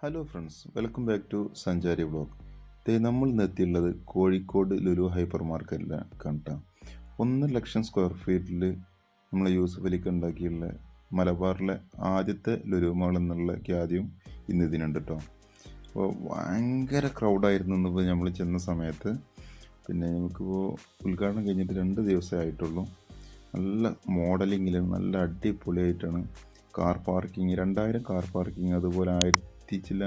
Hello friends welcome back to Sanchari blog ദേ നമ്മൾ ഇന്ന് എത്തിയുള്ളത് കോഴിക്കോട് ലുലു ഹൈപ്പർ മാർക്കറ്റിലാണ് കണ്ട. ഒന്നര ലക്ഷം സ്ക്വയർ ഫീറ്റിൽ നമ്മൾ യൂസഫ് അലിക്ക് ഉണ്ടാക്കിയുള്ള മലബാറിലെ ആദ്യത്തെ ലുലു മോൾ എന്നുള്ള ഖ്യാതിയും ഇന്ന് ഇതിനുണ്ട് കേട്ടോ അപ്പോൾ ഭയങ്കര ക്രൗഡായിരുന്നു ഇന്നിപ്പോൾ നമ്മൾ ചെന്ന സമയത്ത്. പിന്നെ നമുക്കിപ്പോൾ ഉദ്ഘാടനം കഴിഞ്ഞിട്ട് രണ്ട് ദിവസമേ ആയിട്ടുള്ളൂ. നല്ല മോഡലിങ്ങിലും നല്ല അടിപൊളിയായിട്ടാണ് കാർ പാർക്കിംഗ് രണ്ടായിരം കാർ പാർക്കിംഗ് അതുപോലെ ആയിരത്തി ചില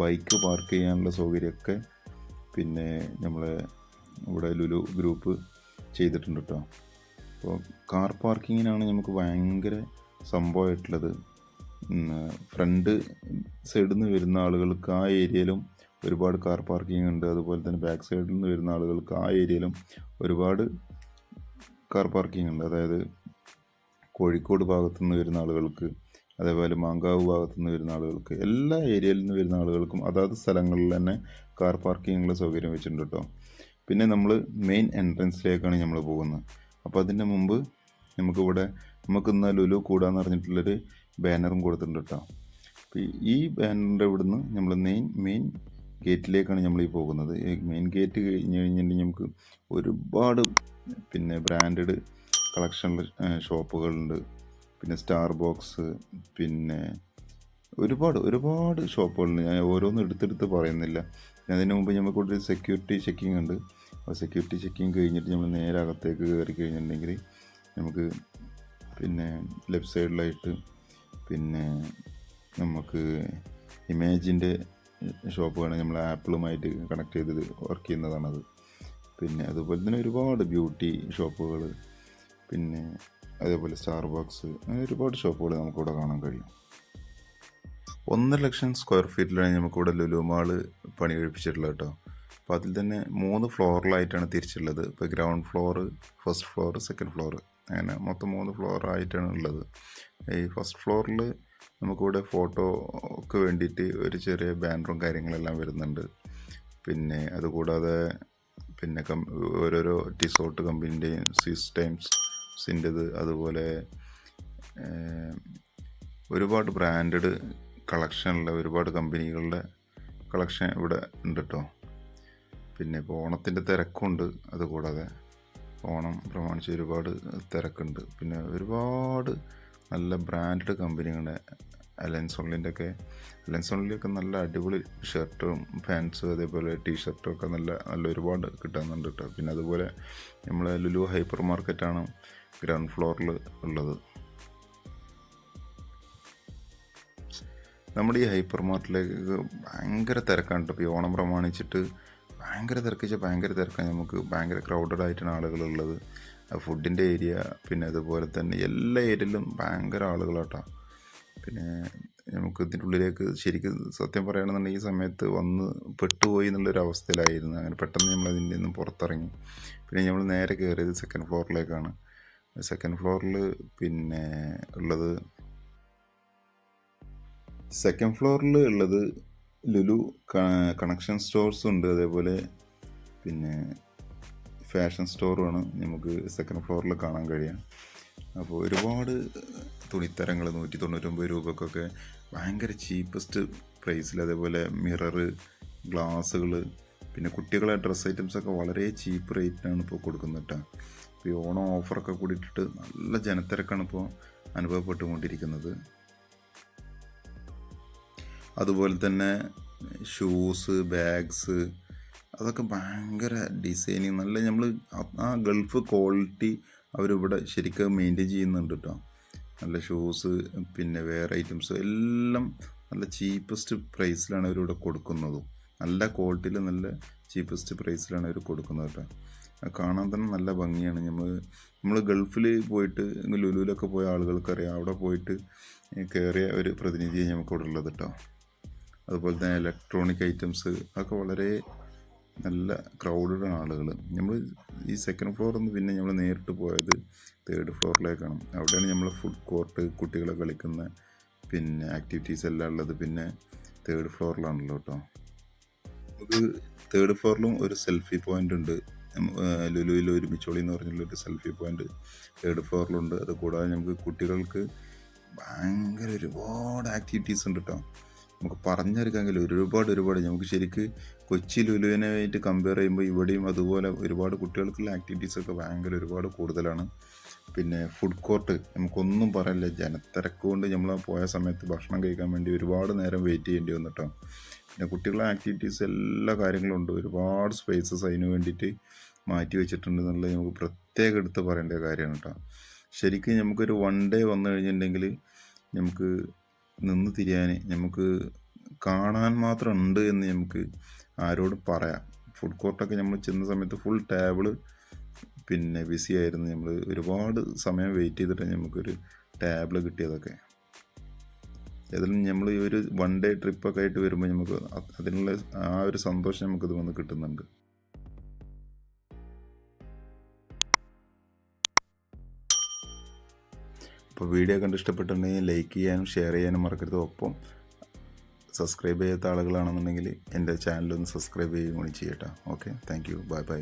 ബൈക്ക് പാർക്ക് ചെയ്യാനുള്ള സൗകര്യമൊക്കെ പിന്നെ നമ്മളെ ഇവിടെ ലുലു ഗ്രൂപ്പ് ചെയ്തിട്ടുണ്ട് കേട്ടോ അപ്പോൾ കാർ പാർക്കിങ്ങിനാണ് നമുക്ക് ഭയങ്കര സംഭവമായിട്ടുള്ളത്. ഫ്രണ്ട് സൈഡിൽ നിന്ന് വരുന്ന ആളുകൾക്ക് ആ ഏരിയയിലും ഒരുപാട് കാർ പാർക്കിംഗ് ഉണ്ട്. അതുപോലെ തന്നെ ബാക്ക് സൈഡിൽ നിന്ന് വരുന്ന ആളുകൾക്ക് ആ ഏരിയയിലും ഒരുപാട് കാർ പാർക്കിംഗ് ഉണ്ട്. അതായത് കോഴിക്കോട് ഭാഗത്തു നിന്ന് വരുന്ന ആളുകൾക്ക് അതേപോലെ മാങ്കാവ് ഭാഗത്തു നിന്ന് വരുന്ന ആളുകൾക്ക് എല്ലാ ഏരിയയിൽ നിന്ന് വരുന്ന ആളുകൾക്കും അതാത് സ്ഥലങ്ങളിൽ തന്നെ കാർ പാർക്കിങ്ങിനുള്ള സൗകര്യം വെച്ചിട്ടുണ്ട് കേട്ടോ പിന്നെ നമ്മൾ മെയിൻ എൻട്രൻസിലേക്കാണ് നമ്മൾ പോകുന്നത്. അപ്പോൾ അതിന്റെ മുമ്പ് നമുക്കിവിടെ നമുക്ക് ഇന്ന് ലുലു കൂടാന്ന് പറഞ്ഞിട്ടുള്ളൊരു ബാനറും കൊടുത്തിട്ടുണ്ട് കേട്ടോ അപ്പോൾ ഈ ബാനറിന്റെ ഇവിടുന്ന് നമ്മൾ മെയിൻ മെയിൻ ഗേറ്റിലേക്കാണ് നമ്മൾ ഈ പോകുന്നത്. മെയിൻ ഗേറ്റ് കഴിഞ്ഞ് കഴിഞ്ഞിട്ടുണ്ടെങ്കിൽ നമുക്ക് ഒരുപാട് പിന്നെ ബ്രാൻഡഡ് കളക്ഷൻ ഷോപ്പുകളുണ്ട് പിന്നെ സ്റ്റാർ ബോക്സ് പിന്നെ ഒരുപാട് ഒരുപാട് ഷോപ്പുകളുണ്ട്. ഞാൻ ഓരോന്നും എടുത്തെടുത്ത് പറയുന്നില്ല. അതിന് മുമ്പ് നമുക്ക് ഒരു സെക്യൂരിറ്റി ചെക്കിംഗ് ഉണ്ട്. ആ സെക്യൂരിറ്റി ചെക്കിംഗ് കഴിഞ്ഞിട്ട് നമ്മൾ നേരെ അകത്തേക്ക് കയറി കഴിഞ്ഞിട്ടുണ്ടെങ്കിൽ നമുക്ക് പിന്നെ ലെഫ്റ്റ് സൈഡിലായിട്ട് പിന്നെ നമുക്ക് ഇമേജിന്റെ ഷോപ്പാണ് നമ്മൾ ആപ്പിളുമായിട്ട് കണക്ട് ചെയ്ത് വർക്ക് ചെയ്യുന്നതാണത്. പിന്നെ അതുപോലെ തന്നെ ഒരുപാട് ബ്യൂട്ടി ഷോപ്പുകൾ പിന്നെ അതേപോലെ സ്റ്റാർ ബോക്സ് അങ്ങനെ ഒരുപാട് ഷോപ്പുകൾ നമുക്കിവിടെ കാണാൻ കഴിയും. ഒന്നര ലക്ഷം സ്ക്വയർ ഫീറ്റിലാണ് നമുക്കിവിടെ ലുലു പണി കഴിപ്പിച്ചിട്ടുള്ളത് കേട്ടോ. അപ്പോൾ അതിൽ തന്നെ മൂന്ന് ഫ്ലോറിലായിട്ടാണ് തിരിച്ചുള്ളത് ഇപ്പോൾ ground floor first floor second floor അങ്ങനെ മൊത്തം മൂന്ന് ഫ്ലോറായിട്ടാണ് ഉള്ളത്. ഈ ഫസ്റ്റ് ഫ്ലോറിൽ നമുക്കിവിടെ ഫോട്ടോക്ക് വേണ്ടിയിട്ട് ഒരു ചെറിയ ബാനറും കാര്യങ്ങളെല്ലാം വരുന്നുണ്ട്. പിന്നെ അതുകൂടാതെ പിന്നെ കം ഓരോരോ ടിസോട്ട് കമ്പനീന്റെയും സ്വിസ് ടൈംസിന്റെത് അതുപോലെ ഒരുപാട് ബ്രാൻഡഡ് കളക്ഷനുള്ള ഒരുപാട് കമ്പനികളുടെ കളക്ഷൻ ഇവിടെ ഉണ്ട് കേട്ടോ പിന്നെ ഇപ്പോൾ ഓണത്തിന്റെ തിരക്കുണ്ട് അതുകൂടാതെ ഓണം പ്രമാണിച്ച് ഒരുപാട് തിരക്കുണ്ട്. പിന്നെ ഒരുപാട് നല്ല ബ്രാൻഡഡ് കമ്പനികളുടെ അലയൻസ് ഓൺലിന്റെ ഒക്കെ അലയൻസ് ഓൺലിയൊക്കെ നല്ല അടിപൊളി ഷർട്ടും പാൻസും അതേപോലെ ടീ ഷർട്ടും ഒക്കെ നല്ല നല്ല ഒരുപാട് കിട്ടുന്നുണ്ട് കേട്ടോ. പിന്നെ അതുപോലെ നമ്മൾ ലുലു ഹൈപ്പർ മാർക്കറ്റാണ് ഗ്രൗണ്ട് ഫ്ലോറിൽ ഉള്ളത്. നമ്മുടെ ഈ ഹൈപ്പർ മാർട്ടിലേക്ക് ഭയങ്കര തിരക്കാണ് കേട്ടോ. ഈ ഓണം പ്രമാണിച്ചിട്ട് ഭയങ്കര തിരക്കിച്ചാൽ ഭയങ്കര തിരക്കാണ് നമുക്ക് ഭയങ്കര ക്രൗഡഡ് ആയിട്ടാണ് ആളുകളുള്ളത് ഫുഡിന്റെ ഏരിയ പിന്നെ അതുപോലെ തന്നെ എല്ലാ ഏരിയയിലും ഭയങ്കര ആളുകളാട്ടോ പിന്നെ നമുക്ക് ഇതിന്റെ ഉള്ളിലേക്ക് ശരിക്കും സത്യം പറയുകയാണെന്നുണ്ടെങ്കിൽ ഈ സമയത്ത് വന്ന് പെട്ടുപോയി എന്നുള്ളൊരു അവസ്ഥയിലായിരുന്നു. അങ്ങനെ പെട്ടെന്ന് നമ്മൾ അതിന്റെ നിന്നും പുറത്തിറങ്ങി. പിന്നെ നമ്മൾ നേരെ കയറിയത് സെക്കൻഡ് ഫ്ലോറിലേക്കാണ് സെക്കൻഡ് ഫ്ലോറിൽ പിന്നെ ഉള്ളത് സെക്കൻഡ് ഫ്ലോറിൽ ഉള്ളത് ലുലു കണക്ഷൻ സ്റ്റോർസ് ഉണ്ട്. അതേപോലെ പിന്നെ ഫാഷൻ സ്റ്റോറുമാണ് നമുക്ക് സെക്കൻഡ് ഫ്ലോറിൽ കാണാൻ കഴിയാം അപ്പോൾ ഒരുപാട് തുണിത്തരങ്ങൾ നൂറ്റി തൊണ്ണൂറ്റൊമ്പത് രൂപക്കൊക്കെ ഭയങ്കര ചീപ്പസ്റ്റ് പ്രൈസിൽ അതേപോലെ മിററ് ഗ്ലാസ്സുകൾ പിന്നെ കുട്ടികളെ ഡ്രസ്സ് ഐറ്റംസൊക്കെ വളരെ ചീപ്പ് റേറ്റിനാണ് ഇപ്പോൾ കൊടുക്കുന്നത് കേട്ടോ ഇപ്പോൾ ഈ ഓണം ഓഫറൊക്കെ കൂടിയിട്ടിട്ട് നല്ല ജനത്തിരക്കാണ് ഇപ്പോൾ അനുഭവപ്പെട്ടുകൊണ്ടിരിക്കുന്നത്. അതുപോലെ തന്നെ ഷൂസ് ബാഗ്സ് അതൊക്കെ ഭയങ്കര ഡിസൈനിങ്. നല്ല നമ്മൾ ആ ഗൾഫ് ക്വാളിറ്റി അവരിവിടെ ശരിക്കും മെയിന്റെയിൻ ചെയ്യുന്നുണ്ട് കേട്ടോ നല്ല ഷൂസ് പിന്നെ വേറെ ഐറ്റംസ് എല്ലാം നല്ല ചീപ്പസ്റ്റ് പ്രൈസിലാണ് അവരിവിടെ കൊടുക്കുന്നതും. നല്ല ക്വാളിറ്റിയിൽ നല്ല ചീപ്പസ്റ്റ് പ്രൈസിലാണ് അവർ കൊടുക്കുന്നത് കേട്ടോ കാണാൻ തന്നെ നല്ല ഭംഗിയാണ്. നമ്മൾ നമ്മൾ ഗൾഫിൽ പോയിട്ട് ലുലുവിലൊക്കെ പോയ ആളുകൾക്കറിയാം. അവിടെ പോയിട്ട് കയറിയ ഒരു പ്രതിനിധിയാണ് നമുക്കിവിടെ ഉള്ളത് കേട്ടോ അതുപോലെ തന്നെ ഇലക്ട്രോണിക് ഐറ്റംസ് അതൊക്കെ വളരെ നല്ല ക്രൗഡഡ് ആളുകൾ നമ്മൾ ഈ സെക്കൻഡ് ഫ്ലോറിൽ നിന്ന് പിന്നെ നമ്മൾ നേരിട്ട് പോയത് തേർഡ് ഫ്ലോറിലേക്കാണ് അവിടെയാണ് നമ്മൾ ഫുഡ് കോർട്ട് കുട്ടികളെ കളിക്കുന്ന പിന്നെ ആക്ടിവിറ്റീസ് എല്ലാം ഉള്ളത്. പിന്നെ തേർഡ് ഫ്ലോറിലാണല്ലോ കേട്ടോ നമുക്ക് തേർഡ് ഫ്ലോറിലും ഒരു സെൽഫി പോയിന്റ് ഉണ്ട്. ലുലുവിൽ ഒരുമിച്ചോളി എന്ന് പറഞ്ഞുള്ള ഒരു സെൽഫി പോയിന്റ് തേർഡ് ഫ്ലോറിലുണ്ട് അത് കൂടാതെ നമുക്ക് കുട്ടികൾക്ക് ഭയങ്കര ഒരുപാട് ആക്ടിവിറ്റീസ് ഉണ്ട് കേട്ടോ നമുക്ക് പറഞ്ഞെടുക്കാമെങ്കിൽ ഒരുപാട് ഒരുപാട്. നമുക്ക് ശരിക്ക് കൊച്ചി ലുലുവിനായിട്ട് കമ്പയർ ചെയ്യുമ്പോൾ ഇവിടെയും അതുപോലെ ഒരുപാട് കുട്ടികൾക്കുള്ള ആക്ടിവിറ്റീസൊക്കെ ഭയങ്കര ഒരുപാട് കൂടുതലാണ്. പിന്നെ ഫുഡ് കോർട്ട് നമുക്കൊന്നും പറയാനില്ല. ജനത്തിരക്ക് കൊണ്ട് നമ്മൾ പോയ സമയത്ത് ഭക്ഷണം കഴിക്കാൻ വേണ്ടി ഒരുപാട് നേരം വെയിറ്റ് ചെയ്യേണ്ടി വന്നിട്ടോ പിന്നെ കുട്ടികളെ ആക്ടിവിറ്റീസ് എല്ലാ കാര്യങ്ങളും ഉണ്ട്. ഒരുപാട് സ്പേസസ് അതിന് വേണ്ടിയിട്ട് മാറ്റി വെച്ചിട്ടുണ്ട് എന്നുള്ളത് നമുക്ക് പ്രത്യേകം എടുത്ത് പറയേണ്ട കാര്യമാണ് കേട്ടോ. ശരിക്കും നമുക്കൊരു വൺ ഡേ വന്നു കഴിഞ്ഞിട്ടുണ്ടെങ്കിൽ നമുക്ക് നിന്ന് തിരിയാൻ നമുക്ക് കാണാൻ മാത്രം ഉണ്ട് എന്ന് നമുക്ക് ആരോടും പറയാം. ഫുഡ് കോർട്ടൊക്കെ നമ്മൾ ചെന്ന സമയത്ത് ഫുൾ ടേബിൾ പിന്നെ ബിസി ആയിരുന്നു. നമ്മൾ ഒരുപാട് സമയം വെയിറ്റ് ചെയ്തിട്ട് നമുക്കൊരു ടേബിൾ കിട്ടിയതൊക്കെ. ഏതായാലും നമ്മൾ ഈ ഒരു വൺ ഡേ ട്രിപ്പൊക്കെ ആയിട്ട് വരുമ്പോൾ നമുക്ക് അത് അതിനുള്ള ആ ഒരു സന്തോഷം നമുക്കിത് വന്ന് കിട്ടുന്നുണ്ട്. അപ്പോൾ വീഡിയോ കണ്ട് ഇഷ്ടപ്പെട്ടിട്ടുണ്ടെങ്കിൽ ലൈക്ക് ചെയ്യാനും ഷെയർ ചെയ്യാനും മറക്കരുത്. ഒപ്പം സബ്സ്ക്രൈബ് ചെയ്യാത്ത ആളുകളാണെന്നുണ്ടെങ്കിൽ എന്റെ ചാനലൊന്ന് സബ്സ്ക്രൈബ് ചെയ്യുകയും കൂടി ചെയ്യട്ടോ. Okay thank you bye bye